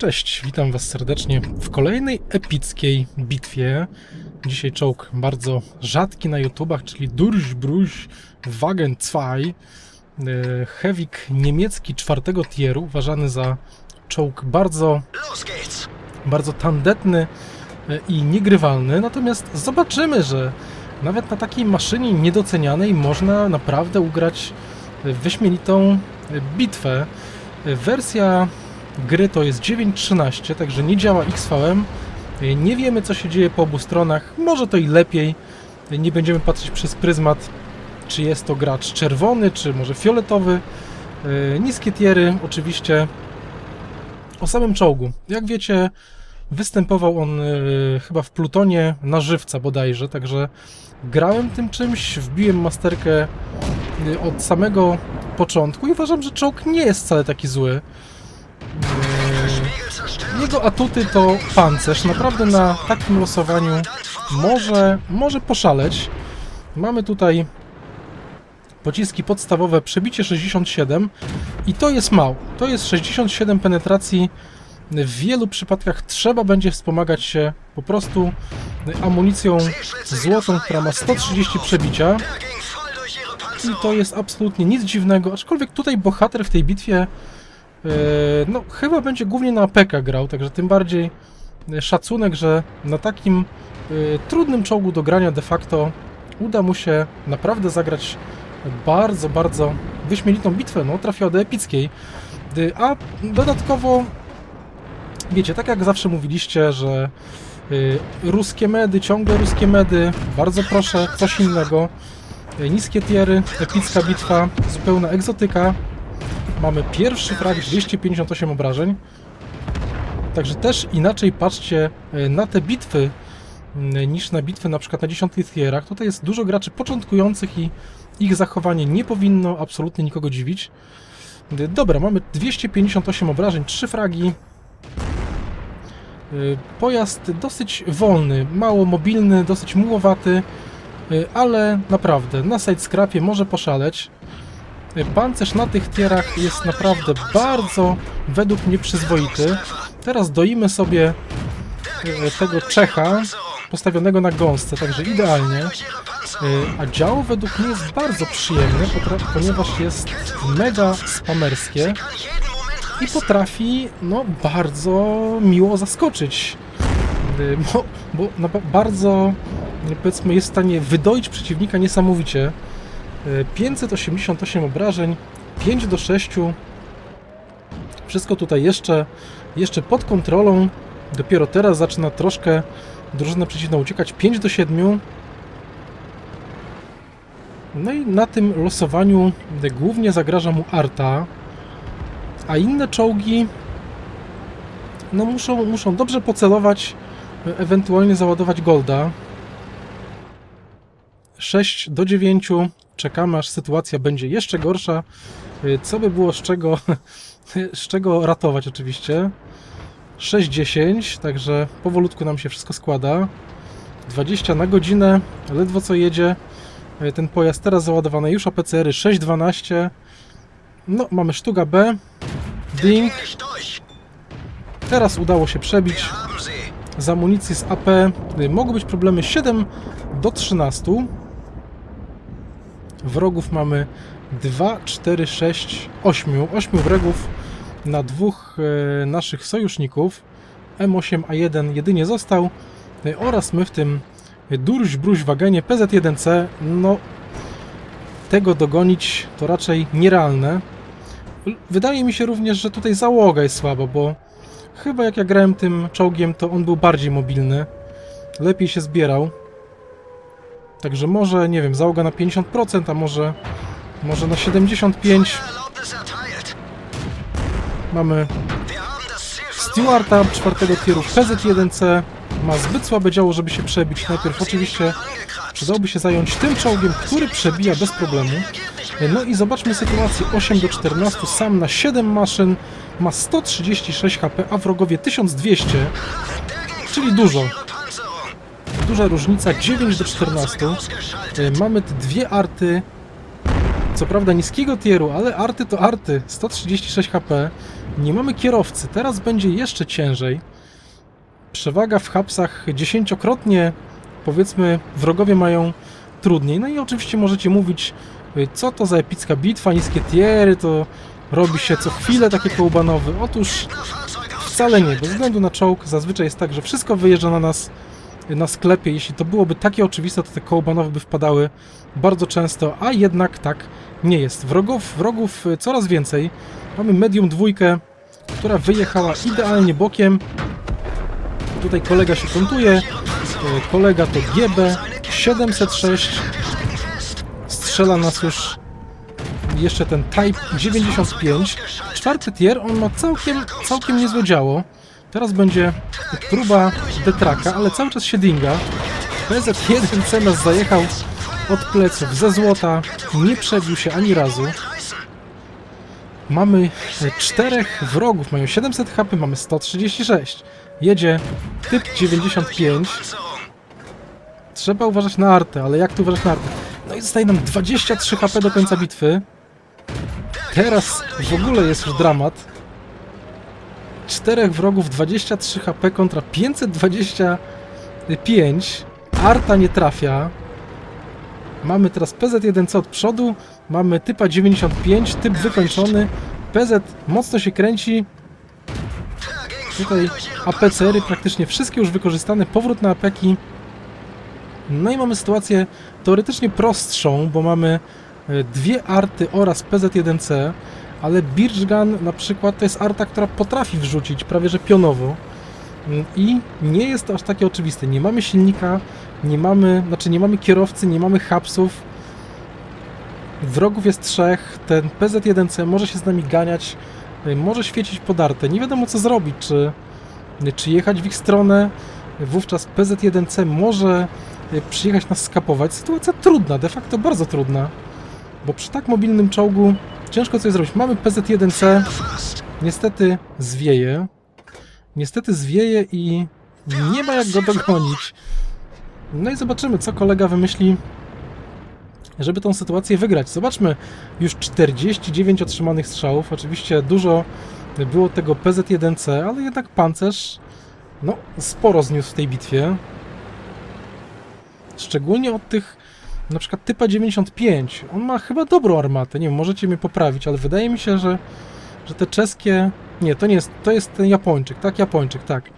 Cześć, witam Was serdecznie w kolejnej epickiej bitwie. Dzisiaj czołg bardzo rzadki na YouTubach, czyli Durchbruch Wagen 2. E, Hewik niemiecki czwartego tieru, uważany za czołg bardzo, bardzo tandetny e, i niegrywalny. Natomiast zobaczymy, że nawet na takiej maszynie niedocenianej można naprawdę ugrać e, wyśmienitą bitwę. Wersja gry to jest 9.13, także nie działa XVM. Nie wiemy, co się dzieje po obu stronach. Może to i lepiej. Nie będziemy patrzeć przez pryzmat, czy jest to gracz czerwony, czy może fioletowy. E, Niskie tiery, oczywiście. O samym czołgu. Jak wiecie, występował on e, chyba w Plutonie na żywca bodajże, także grałem tym czymś, wbiłem masterkę e, od samego początku i uważam, że czołg nie jest wcale taki zły. Zerstört! jego atuty to pancerz. Naprawdę na takim losowaniu może, może poszaleć. Mamy tutaj pociski podstawowe, przebicie 67 i to jest mało. To jest 67 penetracji. W wielu przypadkach trzeba będzie wspomagać się po prostu amunicją złotą, która ma 130 przebicia. I to jest absolutnie nic dziwnego, aczkolwiek tutaj bohater w tej bitwie no chyba będzie głównie na APK grał, także tym bardziej e, szacunek, że na takim e, trudnym czołgu do grania de facto uda mu się naprawdę zagrać bardzo, bardzo wyśmienitą bitwę, no trafiła do epickiej. A dodatkowo wiecie, tak jak zawsze mówiliście, że ruskie medy, ciągle ruskie medy, bardzo proszę, coś innego. Niskie tiery, epicka bitwa, zupełna egzotyka. Mamy pierwszy frag, 258 obrażeń. Także też inaczej patrzcie y, na te bitwy y, niż na bitwy na przykład na 10 tierach. Tutaj jest dużo graczy początkujących i ich zachowanie nie powinno absolutnie nikogo dziwić. Y, Dobra, mamy 258 obrażeń, 3 fragi. Y, Pojazd dosyć wolny, mało mobilny, dosyć mułowaty, ale naprawdę na side scrapie może poszaleć. Pancerz na tych tierach jest naprawdę bardzo według mnie przyzwoity. Teraz doimy sobie y, tego Czecha postawionego na gąsce, także idealnie. Y, A działo według mnie jest bardzo przyjemne, potra- ponieważ jest mega spamerskie i potrafi no, bardzo miło zaskoczyć. Y, Bo, bo bardzo powiedzmy jest w stanie wydoić przeciwnika niesamowicie. Y, 588 obrażeń, 5 do 6. Wszystko tutaj jeszcze, jeszcze pod kontrolą. Dopiero teraz zaczyna troszkę drużyna przeciwna uciekać. 5 do 7. No i na tym losowaniu głównie zagraża mu Arta, a inne czołgi no muszą, muszą dobrze pocelować, ewentualnie załadować golda. 6 do 9. Czekamy aż sytuacja będzie jeszcze gorsza. Y, Co by było z czego, z czego ratować oczywiście. 6-10, także powolutku nam się wszystko składa. 20 na godzinę, ledwo co jedzie. Y, Ten pojazd teraz załadowany już APCR-y 6-12. No, mamy sztuga B. Ding. Teraz udało się przebić. Z amunicji z AP y, mogą być problemy 7 do 13. Wrogów mamy 2, 4, 6, 8. 8 wrogów na dwóch e, naszych sojuszników. M8A1 jedynie został e, oraz my w tym Durś Bruś Wagenie PZ1C. No, tego dogonić to raczej nierealne. Wydaje mi się również, że tutaj załoga jest słaba, bo Chyba jak ja grałem tym czołgiem, to on był bardziej mobilny. Lepiej się zbierał. Także może, nie wiem, załoga na 50%, a może, może na 75%. Erlaubnis erteilt! Mamy Stewarta czwartego tieru PZ1C. Ma zbyt słabe działo, żeby się przebić. Najpierw oczywiście przydałoby się zająć tym czołgiem, który przebija bez problemu. No i zobaczmy sytuację 8 do 14, sam na 7 maszyn, ma 136 HP, a wrogowie 1200, czyli dużo. Duża różnica, 9 do 14. Ausgeschaltet! E, Mamy te dwie arty, co prawda niskiego tieru, ale arty to arty, 136 HP. Nie mamy kierowcy. Teraz będzie jeszcze ciężej. Przewaga w hapsach dziesięciokrotnie, powiedzmy, wrogowie mają trudniej. No i oczywiście możecie mówić, y, co to za epicka bitwa, niskie tiery, to robi się co chwilę takie kołbanowy. Otóż wcale nie, bez względu na czołg zazwyczaj jest tak, że wszystko wyjeżdża na nas na sklepie. Jeśli to byłoby takie oczywiste, to te kołbanowe by wpadały bardzo często, a jednak tak nie jest. Wrogów, wrogów y, coraz więcej. Mamy medium dwójkę, która wyjechała idealnie bokiem. Tutaj kolega się kontuje. Y, Kolega to GB 706. Strzela nas już jeszcze ten Type 95. Czwarty tier, on ma całkiem, całkiem niezłe działo. Teraz będzie próba detraka, ale cały czas się dinga. PZ1C nas zajechał od pleców ze złota, nie przebił się ani razu. Mamy e, czterech wrogów, mają 700 HP, mamy 136. Jedzie typ 95. Trzeba uważać na artę, ale jak tu uważać na artę? No i zostaje nam 23 HP do końca bitwy. Teraz w ogóle jest już dramat. Czterech wrogów, 23 HP kontra 525. Arta nie trafia. Mamy teraz PZ1C od przodu, mamy typa 95, typ wykończony. PZ mocno się kręci. Tutaj APCR-y praktycznie wszystkie już wykorzystane, powrót na apeki. No i mamy sytuację teoretycznie prostszą, bo mamy e, dwie arty oraz PZ1C, ale Birch Gun na przykład to jest arta, która potrafi wrzucić prawie że pionowo Mm, i nie jest to aż takie oczywiste. Nie mamy silnika, nie mamy, znaczy nie mamy kierowcy, nie mamy hapsów. Wrogów jest trzech, ten PZ1C może się z nami ganiać, y, może świecić podarte. Nie wiadomo co zrobić, czy, czy jechać w ich stronę. Wówczas PZ1C może y, przyjechać nas skapować. Sytuacja trudna, de facto bardzo trudna. Bo przy tak mobilnym czołgu ciężko coś zrobić. Mamy PZ1C, niestety zwieje. Niestety zwieje i nie ma jak go dogonić. No i zobaczymy, co kolega wymyśli, żeby tą sytuację wygrać. Zobaczmy, już 49 otrzymanych strzałów. Oczywiście dużo było tego PZ1C, ale jednak pancerz no, sporo zniósł w tej bitwie. Szczególnie od tych, na przykład typa 95. On ma chyba dobrą armatę, nie wiem, możecie mnie poprawić, ale wydaje mi się, że, że te czeskie... Nie, to nie jest, to jest ten Japończyk, tak? Japończyk, tak.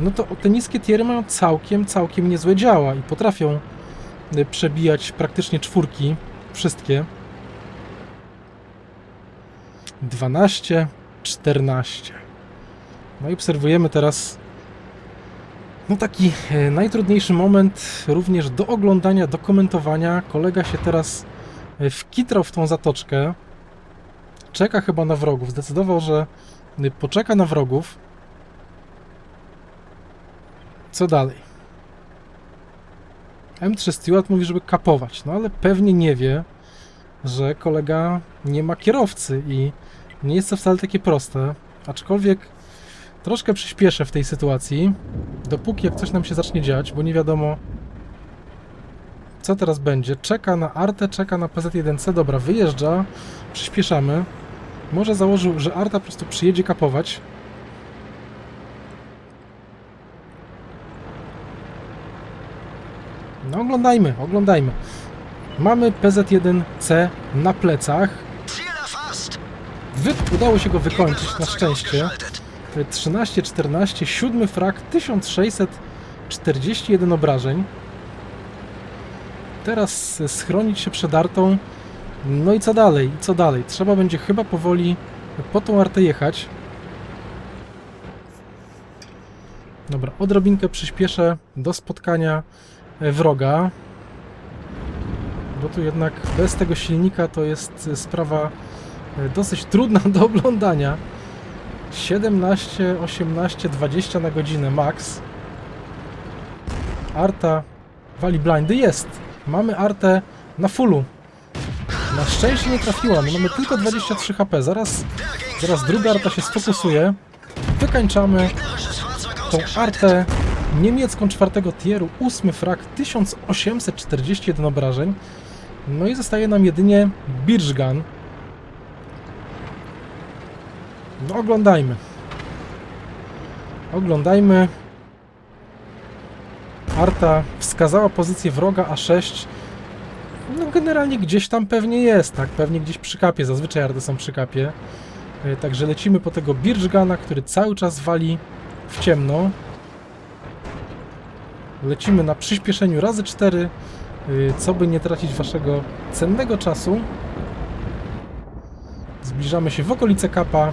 No to te niskie tiery mają całkiem, całkiem niezłe działa i potrafią y, przebijać praktycznie czwórki, wszystkie. 12, 14. No i obserwujemy teraz no taki e, najtrudniejszy moment również do oglądania, do komentowania. Kolega się teraz e, wkitrał w tą zatoczkę. Czeka chyba na wrogów. Zdecydował, że y, poczeka na wrogów. Co dalej? M3 Stewart mówi, żeby kapować, no ale pewnie nie wie, że kolega nie ma kierowcy i nie jest to wcale takie proste. Aczkolwiek troszkę przyspieszę w tej sytuacji, dopóki jak coś nam się zacznie dziać, bo nie wiadomo co teraz będzie. Czeka na Artę, czeka na PZ1C, dobra, wyjeżdża, przyspieszamy. Może założył, że Arta po prostu przyjedzie kapować. No oglądajmy, oglądajmy. Mamy PZ1C na plecach. Wy, udało się go wykończyć, na szczęście. 13-14, siódmy frak, 1641 obrażeń. Teraz schronić się przed artą. No i co dalej? I co dalej? Trzeba będzie chyba powoli po tą artę jechać. Dobra, odrobinkę przyspieszę do spotkania e, wroga. Bo tu jednak bez tego silnika to jest e, sprawa e, dosyć trudna do oglądania. 17, 18, 20 na godzinę max. Arta wali blindy. Jest! Mamy Artę na fullu. Na szczęście nie trafiła. My mamy tylko 23 HP. Zaraz, zaraz druga Arta się sfokusuje. Wykańczamy tą. Artę niemiecką czwartego tieru. Ósmy frak, 1841 obrażeń. No i zostaje nam jedynie Birch No oglądajmy. Oglądajmy. Arta wskazała pozycję wroga A6. No generalnie gdzieś tam pewnie jest, tak? Pewnie gdzieś przy kapie. Zazwyczaj arty są przy kapie. E, Także lecimy po tego Birchgana, który cały czas wali w ciemno. Lecimy na przyspieszeniu razy 4, co by nie tracić waszego cennego czasu. Zbliżamy się w okolice kapa.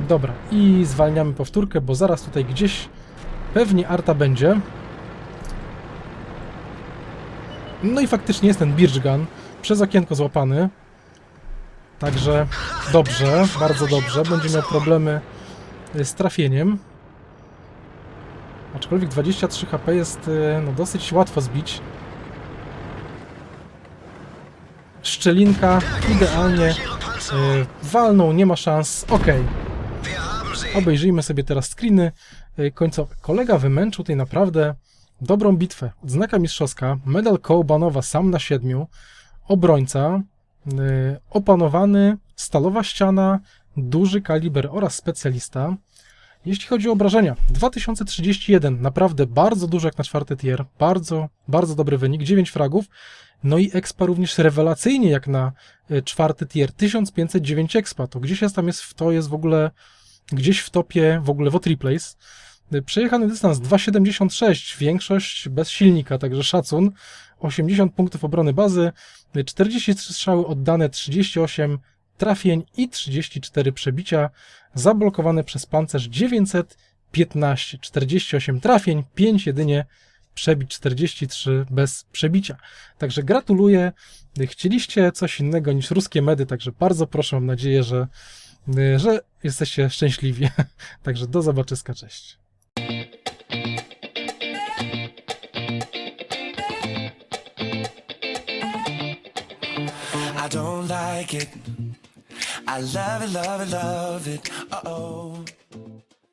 Dobra, i zwalniamy powtórkę, bo zaraz tutaj gdzieś pewnie Arta będzie. No i faktycznie jest ten Birchgun przez okienko złapany. Także dobrze, bardzo dobrze. Będzie miał problemy z trafieniem. Aczkolwiek 23 HP jest y, no, dosyć łatwo zbić. Szczelinka idealnie y, walną, nie ma szans. Ok, Wir haben sie. Obejrzyjmy sobie teraz screeny y, końcowe. Kolega wymęczył tutaj naprawdę dobrą bitwę. Odznaka mistrzowska, medal kołbanowa sam na siedmiu, obrońca, y, opanowany, stalowa ściana, duży kaliber oraz specjalista. Jeśli chodzi o obrażenia, 2031, naprawdę bardzo dużo jak na czwarty tier, bardzo, bardzo dobry wynik, 9 fragów, no i expa również rewelacyjnie jak na y, czwarty tier, 1509 expa, to gdzieś jest tam jest, to jest w ogóle gdzieś w topie w ogóle w replays. Y, Przejechany dystans 2,76, większość bez silnika, także szacun. 80 punktów obrony bazy, y, 43 strzały oddane, 38 trafień i 34 przebicia, zablokowane przez pancerz 915, 48 trafień, 5 jedynie przebić, 43 bez przebicia. Także gratuluję. Y, Chcieliście coś innego niż ruskie medy, także bardzo proszę, mam nadzieję, że, y, że jesteście szczęśliwi. Także do zobaczyska, cześć. I don't like it. I love it, love it, love it. Uh oh.